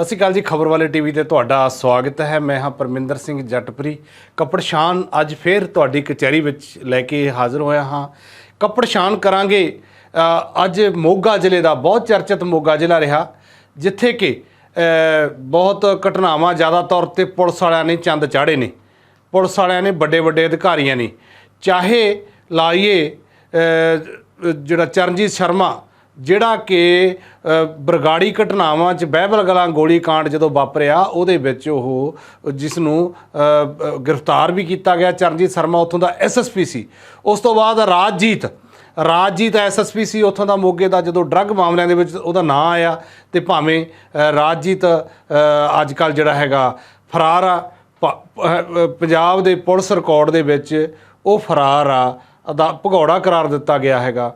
ਸਤਿ ਸ਼੍ਰੀ ਅਕਾਲ ਜੀ, ਖਬਰ ਵਾਲੇ ਟੀਵੀ ਤੇ ਤੁਹਾਡਾ ਸਵਾਗਤ ਹੈ। ਮੈਂ ਹਾਂ ਪਰਮਿੰਦਰ ਸਿੰਘ ਜੱਟਪਰੀ। ਕੱਪੜਸ਼ਾਨ ਅੱਜ ਫੇਰ ਤੁਹਾਡੀ ਕਚਹਿਰੀ ਵਿੱਚ ਲੈ ਕੇ ਹਾਜ਼ਰ ਹੋਇਆ ਹਾਂ। ਕੱਪੜਸ਼ਾਨ ਕਰਾਂਗੇ। ਅੱਜ ਮੋਗਾ ਜ਼ਿਲ੍ਹੇ ਦਾ ਬਹੁਤ ਚਰਚਿਤ ਮੋਗਾ ਜ਼ਿਲ੍ਹਾ ਰਿਹਾ, ਜਿੱਥੇ ਕਿ ਬਹੁਤ ਘਟਨਾਵਾਂ ਜ਼ਿਆਦਾ ਤੌਰ ਤੇ ਪੁਲਿਸ ਵਾਲਿਆਂ ਨੇ ਚੰਦ ਚਾੜੇ ਨੇ। ਪੁਲਿਸ ਵਾਲਿਆਂ ਨੇ ਵੱਡੇ ਵੱਡੇ ਅਧਿਕਾਰੀਆਂ ਨੇ। ਚਾਹੇ ਲਾਈਏ ਜਿਹੜਾ ਚਰਨਜੀਤ ਸ਼ਰਮਾ ਜਿਹੜਾ ਕਿ ਬਰਗਾੜੀ ਘਟਨਾਵਾਂ 'ਚ ਬਹਿਬਲ ਗਲਾਂ ਗੋਲੀ ਕਾਂਡ ਜਦੋਂ ਵਾਪਰਿਆ, ਉਹਦੇ ਵਿੱਚ ਉਹ ਜਿਸ ਨੂੰ ਗ੍ਰਿਫਤਾਰ ਵੀ ਕੀਤਾ ਗਿਆ ਚਰਨਜੀਤ ਸ਼ਰਮਾ, ਉੱਥੋਂ ਦਾ ਐਸਐਸਪੀ ਸੀ। ਉਸ ਤੋਂ ਬਾਅਦ ਰਾਜਜੀਤ ਰਾਜਜੀਤ ਐਸਐਸਪੀ ਸੀ, ਉੱਥੋਂ ਦਾ ਮੋਗੇ ਦਾ ਜਦੋਂ ਡਰੱਗ ਮਾਮਲਿਆਂ ਦੇ ਵਿੱਚ ਉਹਦਾ ਨਾਂ ਆਇਆ, ਤੇ ਭਾਵੇਂ ਰਾਜਜੀਤ ਅੱਜ ਕੱਲ ਜਿਹੜਾ ਹੈਗਾ ਫਰਾਰ ਆ ਪ- ਪੰਜਾਬ ਦੇ ਪੁਲਿਸ ਰਿਕਾਰਡ ਦੇ ਵਿੱਚ ਉਹ ਫਰਾਰ ਆ ਦਾ ਭਗੌੜਾ ਕਰਾਰ ਦਿੱਤਾ ਗਿਆ ਹੈਗਾ।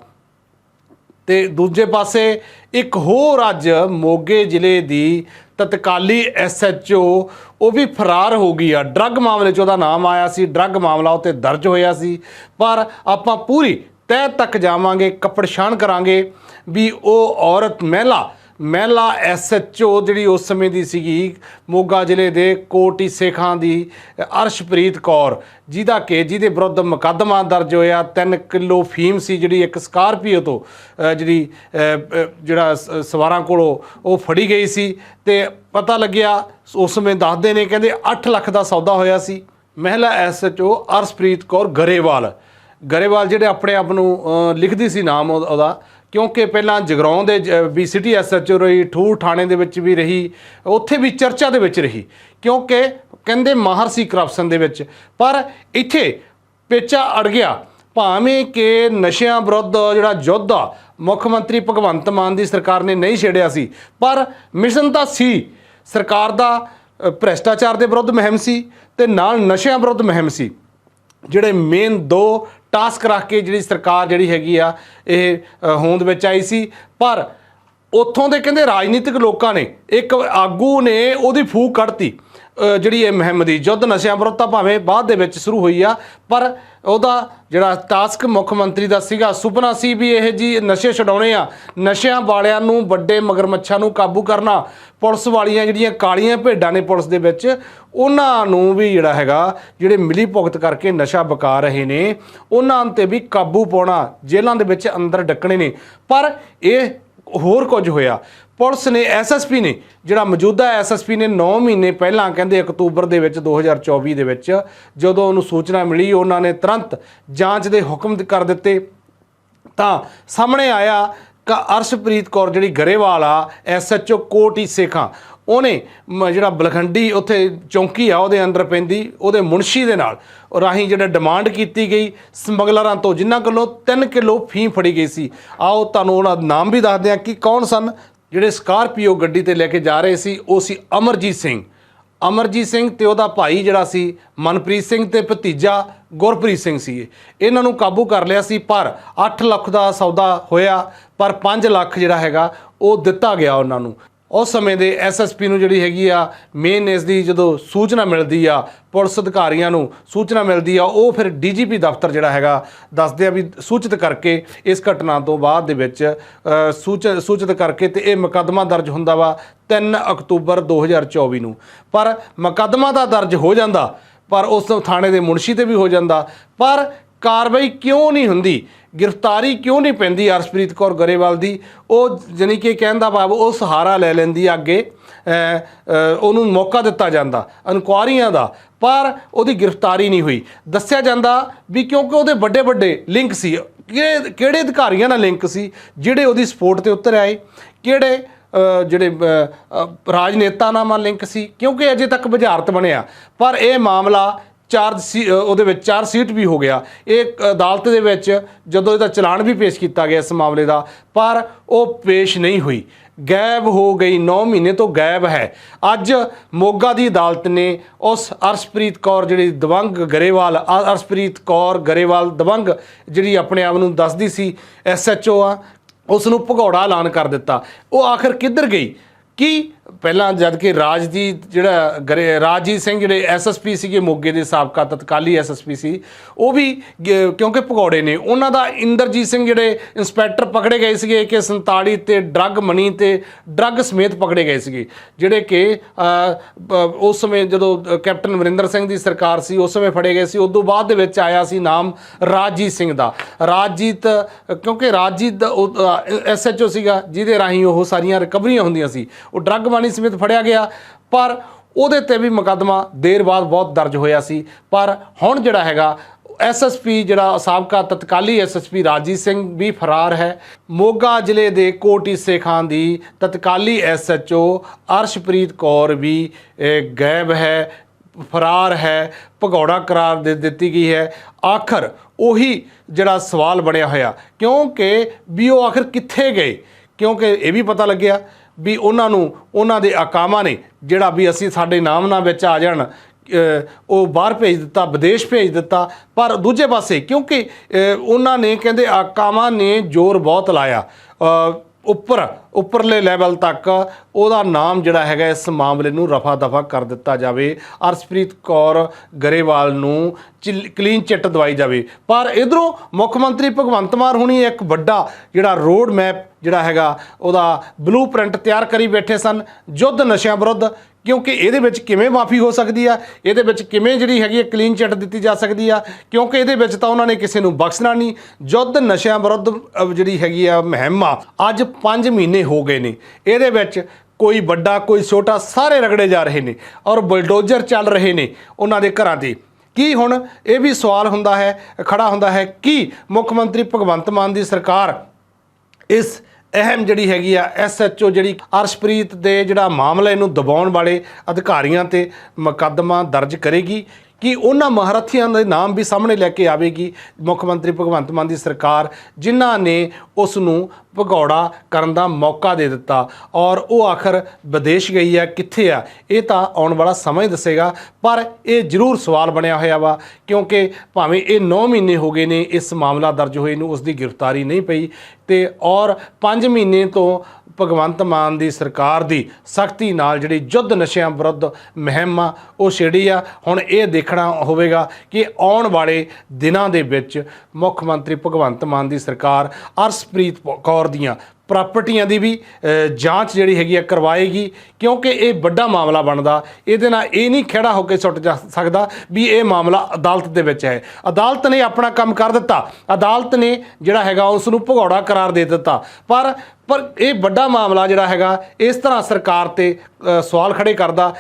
ਤੇ ਦੂਜੇ ਪਾਸੇ ਇੱਕ ਹੋਰ ਅੱਜ ਮੋਗੇ ਜ਼ਿਲ੍ਹੇ ਦੀ ਤਤਕਾਲੀ ਐਸਐਚਓ, ਉਹ ਵੀ ਫਰਾਰ ਹੋ ਗਈ ਆ। ਡਰੱਗ ਮਾਮਲੇ 'ਚ ਉਹਦਾ ਨਾਮ ਆਇਆ ਸੀ, ਡਰੱਗ ਮਾਮਲਾ ਉੱਤੇ ਦਰਜ ਹੋਇਆ ਸੀ। ਪਰ ਆਪਾਂ ਪੂਰੀ ਤਹਿ ਤੱਕ ਜਾਵਾਂਗੇ ਕੱਪੜਸ਼ਾਨ ਕਰਾਂਗੇ ਵੀ ਉਹ ਔਰਤ ਮਹਿਲਾ ਮਹਿਲਾ ਐਸਐਚਓ ਜਿਹੜੀ ਉਸ ਸਮੇਂ ਦੀ ਸੀਗੀ ਮੋਗਾ ਜ਼ਿਲ੍ਹੇ ਦੇ ਕੋਟੀ ਸੇਖਾਂ ਦੀ ਅਰਸ਼ਪ੍ਰੀਤ ਕੌਰ। ਜਿਹਦਾ ਕਿ ਜਿਹਦੇ ਵਿਰੁੱਧ ਮੁਕੱਦਮਾ ਦਰਜ ਹੋਇਆ 3 ਕਿਲੋ ਫੀਮ ਸੀ ਜਿਹੜੀ ਇੱਕ ਸਕਾਰਪੀਓ ਤੋਂ ਜਿਹੜੀ ਜਿਹੜਾ ਸ- ਸਵਾਰਾਂ ਕੋਲੋਂ ਉਹ ਫੜੀ ਗਈ ਸੀ ਤੇ ਪਤਾ ਲੱਗਿਆ ਉਸ ਸਮੇਂ ਦੱਸਦੇ ਨੇ ਕਹਿੰਦੇ 8 ਲੱਖ ਦਾ ਸੌਦਾ ਹੋਇਆ ਸੀ। ਮਹਿਲਾ ਐਸਐਚਓ ਅਰਸ਼ਪ੍ਰੀਤ ਕੌਰ ਗਰੇਵਾਲ। ਗਰੇਵਾਲ ਜਿਹੜੇ ਆਪਣੇ ਆਪ ਨੂੰ ਲਿਖਦੀ ਸੀ ਨਾਮ ਉਹ- ਉਹਦਾ ਕਿਉਂਕਿ ਪਹਿਲਾਂ ਜਗਰਾਉਂ ਦੇ ਜ- ਵੀ ਸਿਟੀ ਐਸਐਚਓ ਰਹੀ ਠੂ ਥਾਣੇ ਦੇ ਵਿੱਚ ਵੀ ਰਹੀ, ਉੱਥੇ ਵੀ ਚਰਚਾ ਦੇ ਵਿੱਚ ਰਹੀ, ਕਿਉਂਕਿ ਕਹਿੰਦੇ ਮਾਹਰ ਸੀ ਕਰਪਸ਼ਨ ਦੇ ਵਿੱਚ, ਪਰ ਇੱਥੇ ਪੇਚਾ ਅੜ ਗਿਆ। ਭਾਵੇਂ ਕਿ ਨਸ਼ਿਆਂ ਵਿਰੁੱਧ ਜਿਹੜਾ ਯੁੱਧ ਆ, ਮੁੱਖ ਮੰਤਰੀ ਭਗਵੰਤ ਮਾਨ ਦੀ ਸਰਕਾਰ ਨੇ ਨਹੀਂ ਛੇੜਿਆ ਸੀ, ਪਰ ਮਿਸ਼ਨ ਤਾਂ ਸੀ। ਸਰਕਾਰ ਦਾ ਭ੍ਰਿਸ਼ਟਾਚਾਰ ਦੇ ਵਿਰੁੱਧ ਮੁਹਿੰਮ ਸੀ ਤੇ ਨਾਲ ਨਸ਼ਿਆਂ ਵਿਰੁੱਧ ਮੁਹਿੰਮ ਸੀ। ਜਿਹੜੇ ਮੇਨ ਦੋ ਟਾਸਕ ਰੱਖ ਕੇ ਜਿਹੜੀ ਸਰਕਾਰ ਜਿਹੜੀ ਹੈਗੀ ਆ ਇਹ ਹੋਂਦ ਵਿੱਚ ਆਈ ਸੀ। ਪਰ ਉੱਥੋਂ ਦੇ ਕਹਿੰਦੇ ਰਾਜਨੀਤਿਕ ਲੋਕਾਂ ਨੇ, ਇੱਕ ਆਗੂ ਨੇ ਉਹਦੀ ਫੂਕ ਕੱਢਤੀ ਜਿਹੜੀ ਇਹ ਮੁਹਿੰਮ ਦੀ ਯੁੱਧ ਨਸ਼ਿਆਂ ਵਿਰੁੱਧ ਤਾਂ ਭਾਵੇਂ ਬਾਅਦ ਦੇ ਵਿੱਚ ਸ਼ੁਰੂ ਹੋਈ ਆ, ਪਰ ਉਹਦਾ ਜਿਹੜਾ ਟਾਸਕ ਮੁੱਖ ਮੰਤਰੀ ਦਾ ਸੀਗਾ ਸੁਪਨਾ ਸੀ ਵੀ ਇਹ ਜੀ ਨਸ਼ੇ ਛਡਾਉਣੇ ਆ, ਨਸ਼ਿਆਂ ਵਾਲਿਆਂ ਨੂੰ, ਵੱਡੇ ਮਗਰਮੱਛਾਂ ਨੂੰ ਕਾਬੂ ਕਰਨਾ, ਪੁਲਿਸ ਵਾਲੀਆਂ ਜਿਹੜੀਆਂ ਕਾਲੀਆਂ ਭੇਡਾਂ ਨੇ ਪੁਲਿਸ ਦੇ ਵਿੱਚ, ਉਹਨਾਂ ਨੂੰ ਵੀ ਜਿਹੜਾ ਹੈਗਾ, ਜਿਹੜੇ ਮਿਲੀ ਭੁਗਤ ਕਰਕੇ ਨਸ਼ਾ ਬਕਾ ਰਹੇ ਨੇ, ਉਹਨਾਂ ਤੇ ਵੀ ਕਾਬੂ ਪਾਉਣਾ ਜੇਲ੍ਹਾਂ ਦੇ ਵਿੱਚ ਅੰਦਰ ਡੱਕਣੇ ਨੇ, ਪਰ ਇਹ ਹੋਰ ਕੁਝ ਹੋਇਆ। ਪੁਲਿਸ ਨੇ ਐਸਐਸਪੀ ਨੇ, ਜਿਹੜਾ ਮੌਜੂਦਾ ਐਸਐਸਪੀ ਨੇ 9 ਮਹੀਨੇ ਪਹਿਲਾਂ, ਕਹਿੰਦੇ ਅਕਤੂਬਰ ਦੇ ਵਿੱਚ 2024 ਦੇ ਵਿੱਚ, ਜਦੋਂ ਉਹਨੂੰ ਸੂਚਨਾ ਮਿਲੀ, ਉਹਨਾਂ ਨੇ ਤੁਰੰਤ ਜਾਂਚ ਦੇ ਹੁਕਮ ਕਰ ਦਿੱਤੇ। ਤਾਂ ਸਾਹਮਣੇ ਆਇਆ ਕਿ, ਅਰਸ਼ਪ੍ਰੀਤ ਕੌਰ, ਜਿਹੜੀ ਗਰੇਵਾਲ ਆ ਐਸਐਚਓ ਕੋਟੀ ਸੇਖਾਂ। ਉਹਨੇ ਮ- ਜਿਹੜਾ ਬਲਖੰਡੀ ਉੱਥੇ ਚੌਂਕੀ ਆ, ਉਹਦੇ ਅੰਦਰ ਪੈਂਦੀ, ਉਹਦੇ ਮੁਨਸ਼ੀ ਦੇ ਨਾਲ। ਰਾਹੀਂ ਜਿਹੜਾ ਡਿਮਾਂਡ ਕੀਤੀ ਗਈ, ਸਮਗਲਰਾਂ ਤੋਂ ਜਿਨ੍ਹਾਂ ਕੋਲੋਂ 3 ਕਿਲੋ ਫੀਮ ਫੜੀ ਗਈ ਸੀ। ਆਓ ਤੁਹਾਨੂੰ ਉਹਨਾਂ ਦਾ ਨਾਮ ਵੀ ਦੱਸਦੇ ਹਾਂ ਕਿ ਕੌਣ ਸਨ, ਜਿਹੜੇ ਸਕਾਰਪੀਓ ਗੱਡੀ ਤੇ ਲੈ ਕੇ ਜਾ ਰਹੇ ਸੀ, ਉਹ ਸੀ ਅਮਰਜੀਤ ਸਿੰਘ। ਅਮਰਜੀਤ ਸਿੰਘ ਤੇ ਉਹਦਾ ਭਾਈ ਜਿਹੜਾ ਸੀ, ਮਨਪ੍ਰੀਤ ਸਿੰਘ ਤੇ ਭਤੀਜਾ ਗੁਰਪ੍ਰੀਤ ਸਿੰਘ ਸੀ ਇਹਨਾਂ ਨੂੰ ਕਾਬੂ ਕਰ ਲਿਆ ਸੀ, ਪਰ 8 ਲੱਖ ਦਾ ਸੌਦਾ ਹੋਇਆ, ਪਰ 5 ਲੱਖ ਜਿਹੜਾ ਹੈਗਾ, ਉਹ ਦਿੱਤਾ ਗਿਆ ਉਹਨਾਂ ਨੂੰ। ਉਸ ਸਮੇਂ ਦੇ ਐਸਐਸਪੀ ਨੂੰ ਜਿਹੜੀ ਹੈਗੀ ਆ ਮੇਨ ਇਸ ਦੀ ਜਦੋਂ ਸੂਚਨਾ ਮਿਲਦੀ ਆ ਪੁਲਿਸ ਅਧਿਕਾਰੀਆਂ ਨੂੰ ਸੂਚਨਾ ਮਿਲਦੀ ਆ ਉਹ ਫਿਰ ਡੀਜੀਪੀ ਦਫ਼ਤਰ ਜਿਹੜਾ ਹੈਗਾ ਦੱਸਦੇ ਆ ਵੀ ਸੂਚਿਤ ਕਰਕੇ ਇਸ ਘਟਨਾ ਤੋਂ ਬਾਅਦ ਦੇ ਵਿੱਚ ਅ, ਸੂਚ ਸੂਚਿਤ ਕਰਕੇ ਤੇ ਇਹ ਮੁਕੱਦਮਾ ਦਰਜ ਹੁੰਦਾ ਵਾ 3 ਅਕਤੂਬਰ 2024 ਨੂੰ। ਪਰ ਮੁਕੱਦਮਾ ਤਾਂ ਦਰਜ ਹੋ ਜਾਂਦਾ ਪਰ ਉਸ ਥਾਣੇ ਦੇ ਮੁਨਸ਼ੀ ਤੇ ਵੀ ਹੋ ਜਾਂਦਾ ਪਰ ਕਾਰਵਾਈ ਕਿਉਂ ਨਹੀਂ ਹੁੰਦੀ? ਗ੍ਰਿਫਤਾਰੀ ਕਿਉਂ ਨਹੀਂ ਪੈਂਦੀ ਅਰਸ਼ਪ੍ਰੀਤ ਕੌਰ ਗਰੇਵਾਲ ਦੀ? ਉਹ ਜਾਣੀ ਕਿ ਕਹਿਣ ਦਾ ਭਾਵ, ਉਹ ਸਹਾਰਾ ਲੈ ਲੈਂਦੀ ਅੱਗੇ ਉਹਨੂੰ ਮੌਕਾ ਦਿੱਤਾ ਜਾਂਦਾ, ਇਨਕੁਆਰੀਆਂ ਦਾ, ਪਰ ਉਹਦੀ ਗ੍ਰਿਫਤਾਰੀ ਨਹੀਂ ਹੋਈ। ਦੱਸਿਆ ਜਾਂਦਾ ਵੀ ਕਿਉਂਕਿ ਉਹਦੇ ਵੱਡੇ ਵੱਡੇ ਲਿੰਕ ਸੀ, ਕਿਹੜੇ ਕਿਹੜੇ ਅਧਿਕਾਰੀਆਂ ਨਾਲ ਲਿੰਕ ਸੀ, ਜਿਹੜੇ ਉਹਦੀ ਸਪੋਰਟ ਤੇ ਉਤਰ ਆਏ, ਕਿਹੜੇ ਜਿਹੜੇ ਰਾਜਨੇਤਾ ਨਾਲ ਲਿੰਕ ਸੀ, ਕਿਉਂਕਿ ਅਜੇ ਤੱਕ ਬੁਝਾਰਤ ਬਣਿਆ। ਪਰ ਇਹ ਮਾਮਲਾ ਚਾਰ ਸੀ ਉਹਦੇ ਵਿੱਚ ਚਾਰ ਸੀਟ ਵੀ ਹੋ ਗਿਆ। ਇਹ ਅਦਾਲਤ ਦੇ ਵਿੱਚ ਜਦੋਂ ਇਹਦਾ ਚਲਾਨ ਵੀ ਪੇਸ਼ ਕੀਤਾ ਗਿਆ ਇਸ ਮਾਮਲੇ ਦਾ, ਪਰ ਉਹ ਪੇਸ਼ ਨਹੀਂ ਹੋਈ। ਗਾਇਬ ਹੋ ਗਈ 9 ਮਹੀਨੇ ਤੋਂ ਗਾਇਬ ਹੈ। ਅੱਜ ਮੋਗਾ ਦੀ ਅਦਾਲਤ ਨੇ ਉਸ ਅਰਸ਼ਪ੍ਰੀਤ ਕੌਰ ਜਿਹੜੀ ਦਵੰਗ ਗਰੇਵਾਲ, ਅ- ਅਰਸ਼ਪ੍ਰੀਤ ਕੌਰ ਗਰੇਵਾਲ ਦਵੰਗ ਜਿਹੜੀ ਆਪਣੇ ਆਪ ਨੂੰ ਦੱਸਦੀ ਸੀ ਐਸਐਚਓ ਆ ਉਸ ਨੂੰ ਭਗੌੜਾ ਐਲਾਨ ਕਰ ਦਿੱਤਾ। ਉਹ ਆਖਰ ਕਿੱਧਰ ਗਈ? ਕੀ ਪਹਿਲਾਂ ਜਦ ਕਿ ਰਾਜਦੀਪ ਜਿਹੜਾ ਗਰੇ- ਰਾਜਜੀਤ ਸਿੰਘ ਜਿਹੜੇ ਐਸਐਸਪੀ ਸੀਗੇ, ਮੋਗੇ ਦੇ ਸਾਬਕਾ ਤਤਕਾਲੀ ਐਸਐਸਪੀ ਸੀ, ਉਹ ਵੀ ਗ- ਕਿਉਂਕਿ ਭਗੌੜੇ ਨੇ, ਉਹਨਾਂ ਦਾ ਇੰਦਰਜੀਤ ਸਿੰਘ ਜਿਹੜੇ ਇੰਸਪੈਕਟਰ ਪਕੜੇ ਗਏ ਸੀਗੇ ਕਿ 47 ਤੇ ਡਰੱਗ ਮਨੀ ਤੇ ਡਰੱਗ ਸਮੇਤ ਪਕੜੇ ਗਏ ਸੀਗੇ, ਜਿਹੜੇ ਕਿ ਉਸ ਸਮੇਂ ਜਦੋਂ ਕੈਪਟਨ ਅਮਰਿੰਦਰ ਸਿੰਘ ਦੀ ਸਰਕਾਰ ਸੀ, ਉਸ ਸਮੇਂ ਫੜੇ ਗਏ ਸੀ ਉਸ ਤੋਂ ਬਾਅਦ ਦੇ ਵਿੱਚ ਆਇਆ ਸੀ ਨਾਮ ਰਾਜਜੀਤ ਸਿੰਘ ਦਾ। ਰਾਜਜੀਤ, ਕਿਉਂਕਿ ਰਾਜਜੀਤ ਐਸਐਚਓ ਸੀਗਾ, ਜਿਹਦੇ ਰਾਹੀਂ ਉਹ ਸਾਰੀਆਂ ਰਿਕਵਰੀਆਂ ਹੁੰਦੀਆਂ ਸੀ, ਉਹ ਡਰੱਗ ਮਨੀ ਸਮੇਤ ਫੜਿਆ ਗਿਆ, ਪਰ ਉਹਦੇ ਤੇ ਵੀ ਮੁਕੱਦਮਾ ਦੇਰ ਬਾਅਦ ਬਹੁਤ ਦਰਜ ਹੋਇਆ ਸੀ। ਪਰ ਹੁਣ ਜਿਹੜਾ ਹੈਗਾ ਐਸਐਸਪੀ ਜਿਹੜਾ ਸਾਬਕਾ ਤਤਕਾਲੀ ਐਸਐਸਪੀ ਰਾਜੀਤ ਸਿੰਘ ਵੀ ਫਰਾਰ ਹੈ। ਮੋਗਾ ਜ਼ਿਲ੍ਹੇ ਦੇ ਕੋਟੀ ਸੇਖਾਂ ਦੀ ਤਤਕਾਲੀ ਐਸਐਚਓ ਅਰਸ਼ਪ੍ਰੀਤ ਕੌਰ ਵੀ ਗਾਇਬ ਹੈ, ਫਰਾਰ ਹੈ, ਭਗੌੜਾ ਕਰਾਰ ਦੇ ਦਿੱਤੀ ਗਈ ਹੈ। ਆਖਰ ਉਹੀ ਜਿਹੜਾ ਸਵਾਲ ਬਣਿਆ ਹੋਇਆ, ਕਿਉਂਕਿ ਵੀ ਉਹ ਆਖਰ ਕਿੱਥੇ ਗਏ? ਕਿਉਂਕਿ ਇਹ ਵੀ ਪਤਾ ਲੱਗਿਆ ਵੀ ਉਹਨਾਂ ਨੂੰ, ਉਹਨਾਂ ਦੇ ਆਕਾਮਾਂ ਨੇ ਜਿਹੜਾ ਵੀ ਅਸੀਂ ਸਾਡੇ ਨਾਮ ਨਾਲ ਵਿੱਚ ਆ ਜਾਣ ਉਹ ਬਾਹਰ ਭੇਜ ਦਿੱਤਾ, ਵਿਦੇਸ਼ ਭੇਜ ਦਿੱਤਾ, ਪਰ ਦੂਜੇ ਪਾਸੇ ਕਿਉਂਕਿ ਉਹਨਾਂ ਨੇ ਕਹਿੰਦੇ ਆਕਾਮਾਂ ਨੇ ਜ਼ੋਰ ਬਹੁਤ ਲਾਇਆ। ਉੱਪਰ ਉੱਪਰਲੇ ਲੈਵਲ ਤੱਕ ਉਹਦਾ ਨਾਮ ਜਿਹੜਾ ਹੈਗਾ ਇਸ ਮਾਮਲੇ ਨੂੰ ਰਫਾ ਦਫਾ ਕਰ ਦਿੱਤਾ ਜਾਵੇ। ਅਰਸ਼ਪ੍ਰੀਤ ਕੌਰ ਗਰੇਵਾਲ ਨੂੰ ਕਲੀਨ ਚਿੱਟ ਦਵਾਈ ਜਾਵੇ। ਪਰ ਇਧਰੋਂ ਮੁੱਖ ਮੰਤਰੀ ਭਗਵੰਤ ਮਾਨ ਹੁਣੀ ਇੱਕ ਵੱਡਾ ਜਿਹੜਾ ਰੋਡ ਮੈਪ ਜਿਹੜਾ ਹੈਗਾ, ਉਹਦਾ ਬਲੂਪ੍ਰਿੰਟ ਤਿਆਰ ਕਰੀ ਬੈਠੇ ਸਨ। ਯੁੱਧ ਨਸ਼ਿਆਂ ਵਿਰੁੱਧ, ਕਿਉਂਕਿ ਇਹਦੇ ਵਿੱਚ ਕਿਵੇਂ ਮਾਫੀ ਹੋ ਸਕਦੀ ਆ? ਇਹਦੇ ਵਿੱਚ ਕਿਵੇਂ ਜਿਹੜੀ ਹੈਗੀ ਹੈ ਕਲੀਨ ਚਿੱਟ ਦਿੱਤੀ ਜਾ ਸਕਦੀ ਆ? ਕਿਉਂਕਿ ਇਹਦੇ ਵਿੱਚ ਤਾਂ ਉਹਨਾਂ ਨੇ ਕਿਸੇ ਨੂੰ ਬਖਸ਼ਣਾ ਨਹੀਂ। ਯੁੱਧ ਨਸ਼ਿਆਂ ਵਿਰੁੱਧ ਜਿਹੜੀ ਹੈਗੀ ਆ ਮੁਹਿੰਮ ਆ ਅੱਜ 5 ਮਹੀਨੇ ਹੋ ਗਏ ਨੇ। ਇਹਦੇ ਵਿੱਚ ਕੋਈ ਵੱਡਾ, ਕੋਈ ਛੋਟਾ ਸਾਰੇ ਰਗੜੇ ਜਾ ਰਹੇ ਨੇ ਔਰ ਬਲਡੋਜਰ ਚੱਲ ਰਹੇ ਨੇ ਉਹਨਾਂ ਦੇ ਘਰਾਂ ਤੇ ਕੀ ਹੁਣ ਇਹ ਵੀ ਸਵਾਲ ਹੁੰਦਾ ਹੈ, ਖੜਾ ਹੁੰਦਾ ਹੈ ਕਿ ਮੁੱਖ ਮੰਤਰੀ ਭਗਵੰਤ ਮਾਨ ਦੀ ਸਰਕਾਰ ਇਸ ਅਹਿਮ ਜਿਹੜੀ ਹੈਗੀ ਆ ਐਸਐਚਓ ਜਿਹੜੀ ਅਰਸ਼ਪ੍ਰੀਤ ਦੇ ਜਿਹੜਾ ਮਾਮਲਾ ਇਹਨੂੰ ਦਬਾਉਣ ਵਾਲੇ ਅਧਿਕਾਰੀਆਂ ਤੇ ਮੁਕੱਦਮਾ ਦਰਜ ਕਰੇਗੀ। ਕਿ ਉਹਨਾਂ ਮਹਾਰਥੀਆਂ ਦੇ ਨਾਮ ਵੀ ਸਾਹਮਣੇ ਲੈ ਕੇ ਆਵੇਗੀ ਮੁੱਖ ਮੰਤਰੀ ਭਗਵੰਤ ਮਾਨ ਦੀ ਸਰਕਾਰ, ਜਿਨ੍ਹਾਂ ਨੇ ਉਸ ਨੂੰ ਭਗੌੜਾ ਕਰਨ ਦਾ ਮੌਕਾ ਦੇ ਦਿੱਤਾ। ਔਰ ਉਹ ਆਖਰ ਵਿਦੇਸ਼ ਗਈ ਆ ਕਿੱਥੇ ਆ ਇਹ ਤਾਂ ਆਉਣ ਵਾਲਾ ਸਮਾਂ ਹੀ ਦੱਸੇਗਾ, ਪਰ ਇਹ ਜ਼ਰੂਰ ਸਵਾਲ ਬਣਿਆ ਹੋਇਆ ਵਾ, ਕਿਉਂਕਿ ਭਾਵੇਂ ਇਹ 9 ਮਹੀਨੇ ਹੋ ਗਏ ਨੇ, ਇਸ ਮਾਮਲਾ ਦਰਜ ਹੋਏ ਨੂੰ ਉਸ ਦੀ ਗ੍ਰਿਫਤਾਰੀ ਨਹੀਂ ਪਈ। ਤੇ ਔਰ 5 ਮਹੀਨੇ ਤੋਂ ਭਗਵੰਤ ਮਾਨ ਦੀ ਸਰਕਾਰ ਦੀ ਸਖਤੀ ਨਾਲ ਜਿਹੜੀ ਯੁੱਧ ਨਸ਼ਿਆਂ ਵਿਰੁੱਧ ਮੁਹਿੰਮ ਆ, ਉਹ ਛੇੜੀ ਆ। ਹੁਣ ਇਹ ਦੇਖਣਾ ਹੋਵੇਗਾ ਕਿ ਆਉਣ ਵਾਲੇ ਦਿਨਾਂ ਦੇ ਵਿੱਚ ਮੁੱਖ ਮੰਤਰੀ ਭਗਵੰਤ ਮਾਨ ਦੀ ਸਰਕਾਰ ਅਰਸ਼ਪ੍ਰੀਤ ਕੌਰ ਦੀਆਂ ਪ੍ਰਾਪਰਟੀਆਂ ਦੀ ਵੀ ਜਾਂਚ ਜਿਹੜੀ ਹੈਗੀ ਆ ਕਰਵਾਏਗੀ, ਕਿਉਂਕਿ ਇਹ ਵੱਡਾ ਮਾਮਲਾ ਬਣਦਾ। ਇਹਦੇ ਨਾਲ ਇਹ ਨਹੀਂ ਖੜਾ ਹੋ ਕੇ ਸੁੱਟ ਜਾ ਸਕਦਾ ਵੀ ਇਹ ਮਾਮਲਾ ਅਦਾਲਤ ਦੇ ਵਿੱਚ ਹੈ। ਅਦਾਲਤ ਨੇ ਆਪਣਾ ਕੰਮ ਕਰ ਦਿੱਤਾ। ਅਦਾਲਤ ਨੇ ਜਿਹੜਾ ਹੈਗਾ ਉਸ ਨੂੰ ਭਗੌੜਾ ਕਰਾਰ ਦੇ ਦਿੱਤਾ। ਪਰ ਪਰ ਇਹ ਵੱਡਾ ਮਾਮਲਾ ਜਿਹੜਾ ਹੈਗਾ, ਇਸ ਤਰ੍ਹਾਂ ਸਰਕਾਰ ਤੇ ਸਵਾਲ ਖੜੇ ਕਰਦਾ,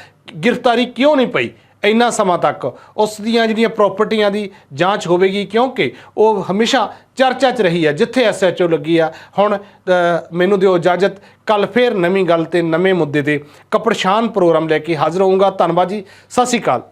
ਗ੍ਰਿਫਤਾਰੀ ਕਿਉਂ ਨਹੀਂ ਪਈ? ਇੰਨਾ ਸਮਾਂ ਤੱਕ ਉਸ ਦੀਆਂ ਜਿਹੜੀਆਂ ਪ੍ਰਾਪਰਟੀਆਂ ਦੀ ਜਾਂਚ ਹੋਵੇਗੀ, ਕਿਉਂਕਿ ਉਹ ਹਮੇਸ਼ਾ ਚਰਚਾ 'ਚ ਰਹੀ ਹੈ, ਜਿੱਥੇ ਐਸਐਚਓ ਲੱਗੀ ਆ। ਹੁਣ ਮੈਨੂੰ ਦਿਓ ਇਜਾਜ਼ਤ ਕੱਲ ਫੇਰ ਨਵੀਂ ਗੱਲ ਤੇ ਨਵੇਂ ਮੁੱਦੇ ਤੇ ਕਪੜਸ਼ਾਨ ਪ੍ਰੋਗਰਾਮ ਲੈ ਕੇ ਹਾਜ਼ਰ ਹੋਊਂਗਾ। ਧੰਨਵਾਦ ਜੀ, ਸਤਿ ਸ਼੍ਰੀ ਅਕਾਲ।